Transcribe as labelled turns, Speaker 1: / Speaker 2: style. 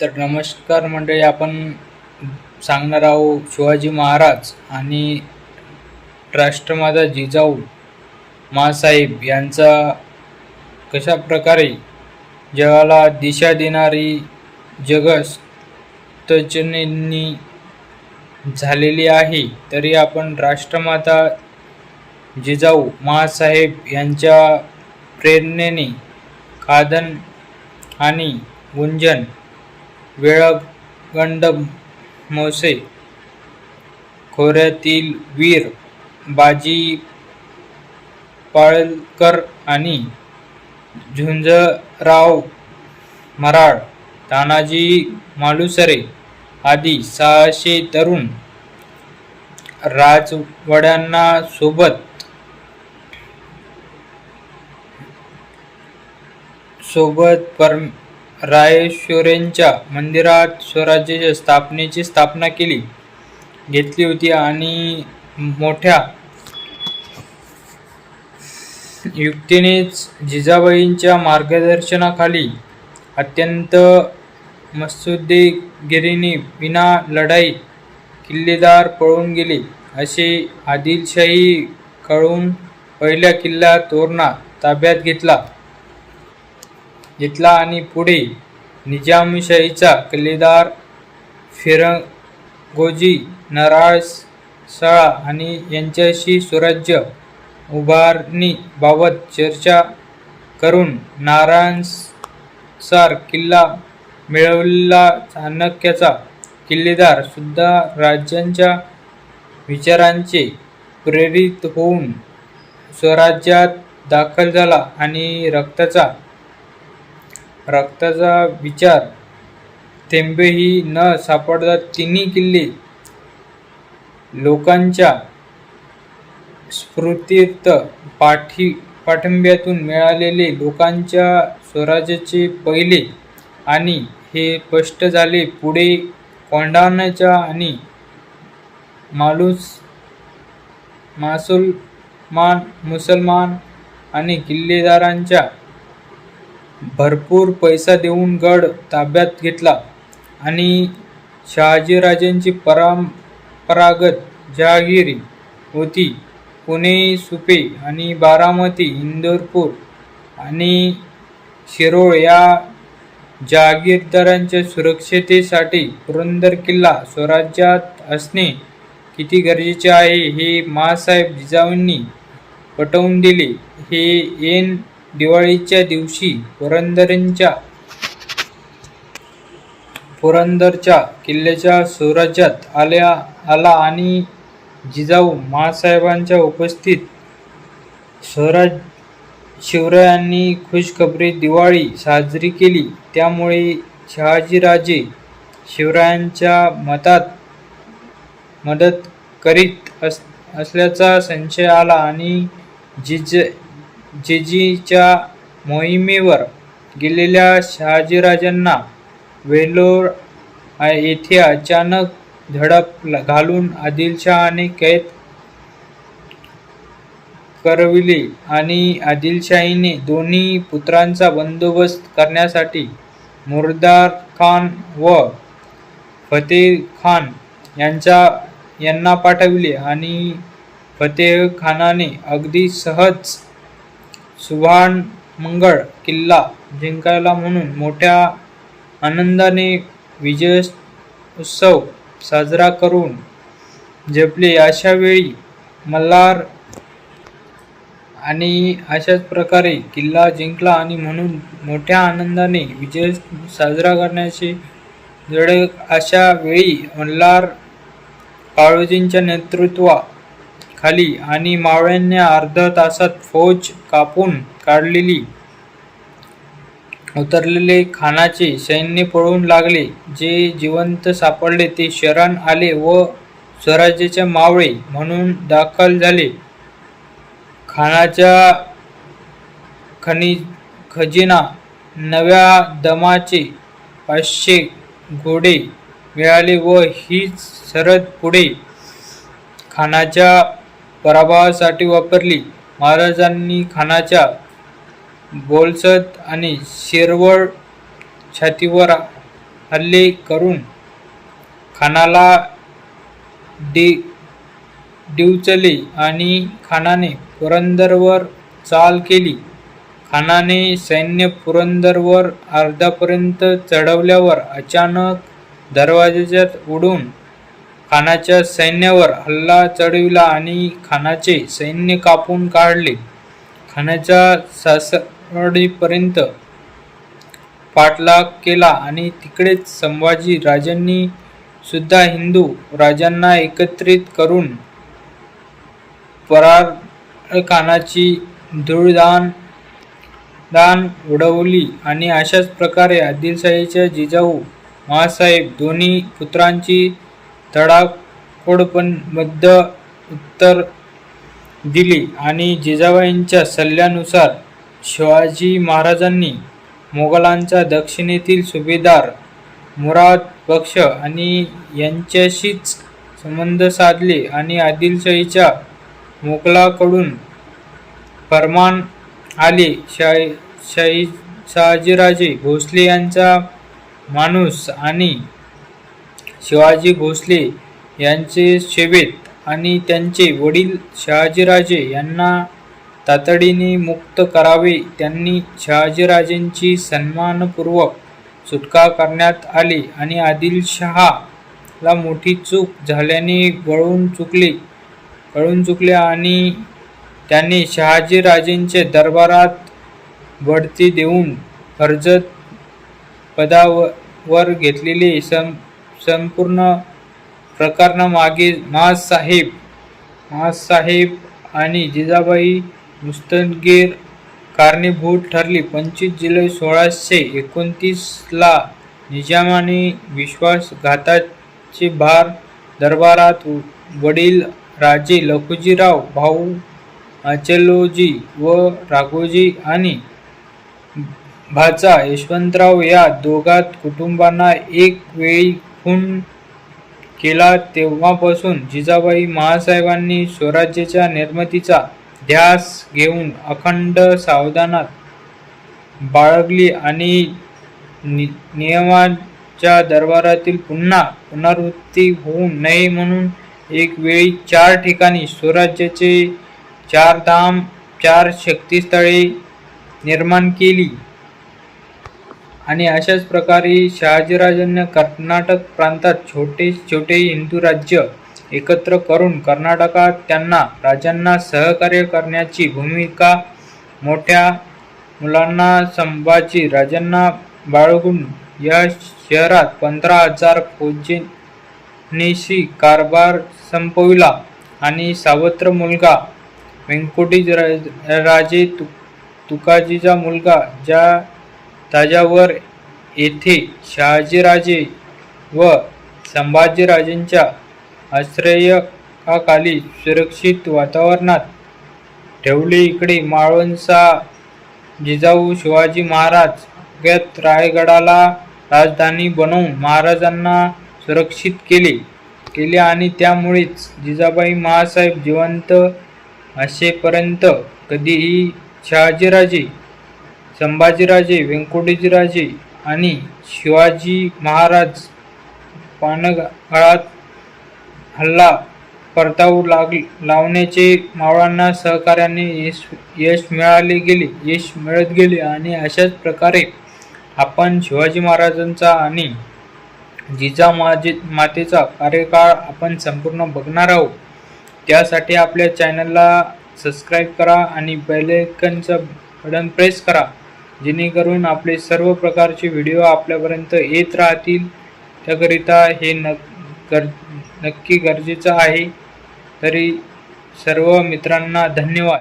Speaker 1: तर नमस्कार मंडळी आपण सांगणार आहोत शिवाजी महाराज आणि राष्ट्रमाता जिजाऊ मासाहेब यांचा कशा प्रकारे जगाला दिशा देणारी जगस तज्ज्ञांनी झालेली आहे तरी आपण राष्ट्रमाता जिजाऊ मासाहेब यांच्या प्रेरणेने कादन आणि गुंजन वेळगंड मोसे खोऱ्यातील वीर बाजी पाळकर आणि झुंजराव मराळ तानाजी मालुसरे आदी सहाशे तरुण राजवड्यांना सोबत सोबत पर रायश्वरेंच्या मंदिरात स्वराज्याच्या स्थापनेची स्थापना केली. घेतली होती आणि मोठ्या युक्तीनेच जिजाबाईंच्या मार्गदर्शनाखाली अत्यंत मत्सुद्देगिरीने विना लढाई किल्लेदार पळून गेले. असे आदिलशाही कळून पहिल्या किल्ला तोरणा ताब्यात घेतला. घेतला आणि पुढे निजामशाहीचा किल्लेदार फिरंगोजी नराळसळा आणि यांच्याशी स्वराज्य उभारणीबाबत चर्चा करून नारायणसार किल्ला मिळवलेला चाणक्याचा किल्लेदार सुद्धा राज्यांच्या विचारांचे प्रेरित होऊन स्वराज्यात दाखल झाला आणि रक्ताचा रक्ताचा विचार. थेंबेही न सापडता तिन्ही किल्ले लोकांच्या स्फूर्तीर्थ पाठी पाठिंब्यातून मिळालेले लोकांच्या स्वराज्याचे पहिले आणि हे स्पष्ट झाले पुढे कोंढाण्याच्या आणि मालूस मासुलमान मुसलमान आणि किल्लेदारांच्या भरपूर पैसा देऊन गड ताब्यात घेतला आणि शहाजीराजांची परंपरागत जहागिरी होती. पुणे सुपे आणि बारामती इंदोरपूर आणि शिरोळ या जहागीरदारांच्या सुरक्षितेसाठी पुरंदर किल्ला स्वराज्यात असणे किती गरजेचे आहे हे माँसाहेब जिजाऊंनी पटवून दिले. हे ऐन दिवाळीच्या दिवशी पुरंदरांच्या पुरंदरच्या किल्ल्याच्या स्वराज्यात आल्या आला आणि जिजाऊ माँसाहेबांच्या उपस्थित स्वराज शिवरायांनी खुशखबरी दिवाळी साजरी केली. त्यामुळे शहाजीराजे शिवरायांच्या मतात मदत करीत अस असल्याचा संशय आला आणि जिज जेजीच्या मोहिमेवर गेलेल्या शहाजीराजांना वेलोर येथे अचानक झडप घालून आदिलशहाने कैद करविले आणि आदिलशाहीने दोन्ही पुत्रांचा बंदोबस्त करण्यासाठी मुर्दार खान व फतेह खान यांचा यांना पाठविले आणि फतेह खानाने अगदी सहज सुभान मंगळ किल्ला जिंकायला म्हणून मोठ्या आनंदाने विजय उत्सव साजरा करून जपले. अशा वेळी मल्हार आणि अशाच प्रकारे किल्ला जिंकला आणि म्हणून मोठ्या आनंदाने विजय साजरा करण्याचे जड अशा वेळी मल्हार काळोजींच्या खाली आणि मावळ्यांनी अर्ध्या तासात फौज कापून काढलेली. उतरलेले खानाचे सैन्य पळून लागले. जे जिवंत सापडले ते शरण आले व स्वराज्याचे मावळे म्हणून दाखल झाले. खानाच्या खनिज खजिना नव्या दमाचे पाचशे घोडे मिळाले व हीच सरद पुढे खानाच्या पराभवासाठी वापरली. महाराजांनी खानाच्या बोलसत आणि शिरवळ छातीवर हल्ले करून खानाला डि डिवचले आणि खानाने पुरंदरवर चाल केली. खानाने सैन्य पुरंदरवर अर्धापर्यंत चढवल्यावर अचानक दरवाजाच्यात उडून खानाच्या सैन्यावर हल्ला चढविला आणि खानाचे सैन्य कापून काढले. खानाच्या सासरवाडीपर्यंत पाठलाग केला आणि तिकडेच संभाजी राजांनी सुद्धा हिंदू राजांना एकत्रित करून परार खानाची धूळदान दान उडवली आणि अशाच प्रकारे आदिलशाहीच्या जिजाऊ माँसाहेब दोन्ही पुत्रांची तडाखोडपणबद्ध उत्तर दिली आणि जिजाबाईंच्या सल्ल्यानुसार शिवाजी महाराजांनी मोगलांचा दक्षिणेतील सुभेदार मुराद बक्ष आणि यांच्याशीच संबंध साधले आणि आदिलशाहीच्या मोगलाकडून फरमान आले. शाही शाही शहाजीराजे भोसले यांचा माणूस आणि शिवाजी भोसले यांचे सेवेत आणि त्यांचे वडील शहाजीराजे यांना तातडीने मुक्त करावे त्यांनी शहाजीराजेंची सन्मानपूर्वक सुटका करण्यात आली आणि आदिलशहाला मोठी चूक झाल्याने वळून चुकले. कळून चुकले आणि त्यांनी शहाजीराजेंचे दरबारात बढती देऊन फर्जत पदावर घेतलेले सं संपूर्ण प्रकरणामागे माँसाहेब माँसाहेब आणि जिजाबाई मुस्तनगीर कारणीभूत ठरली. पंचवीस जुलै सोळाशे एकोणतीसला निजामाने विश्वासघाताचे भार दरबारात वडील राजे लखुजीराव भाऊ अचलोजी व राघोजी आणि भाचा यशवंतराव या दोघात कुटुंबांना एक वेळी खून केला तेव्हापासून जिजाबाई महासाहेबांनी स्वराज्याच्या निर्मितीचा ध्यास घेऊन अखंड सावधानात बाळगली आणि नि नियमाच्या दरबारातील पुन्हा पुनरावृत्ती होऊ नये म्हणून एक वेळी चार ठिकाणी स्वराज्याचे चार धाम चार शक्तिस्थळे निर्माण केली. आणि अशाच प्रकारे शहाजीराजांनी कर्नाटक प्रांतात छोटे छोटे हिंदू राज्य एकत्र करून कर्नाटकात त्यांना राजांना सहकार्य करण्याची भूमिका मोठ्या मुलांना संभाजी राजांना बाळगून या शहरात पंधरा हजार फौजेनिशी कारभार संपविला आणि सावत्र मुलगा व्यंकोटी राजे तु तुकाजीचा मुलगा ज्या ताजावर येथे शहाजीराजे व संभाजीराजेंच्या आश्रयकाखाली सुरक्षित वातावरणात ठेवले इकडे माळवणसा जिजाऊ शिवाजी महाराज अज्ञात रायगडाला राजधानी बनवून महाराजांना सुरक्षित केले केले आणि त्यामुळेच जिजाबाई महासाहेब जिवंत असेपर्यंत कधीही शहाजीराजे संभाजीराजे व्यंकोटीजीराजे आणि शिवाजी महाराज पानगळात हल्ला परतावू लाग लावण्याचे मावळांना सहकार्याने यश यश मिळाले गेले यश मिळत गेले आणि अशाच प्रकारे आपण शिवाजी महाराजांचा आणि जिजामाजे मातेचा कार्यकाळ आपण संपूर्ण बघणार आहोत. त्यासाठी आपल्या चॅनलला सबस्क्राईब करा आणि बेलायकनचं बटन प्रेस करा. जेणेकरून आपले सर्व प्रकारचे व्हिडिओ आपल्यापर्यंत येत राहतील. त्याकरिता हे न गर नक्की गरजेचं आहे. तरी सर्व मित्रांना धन्यवाद.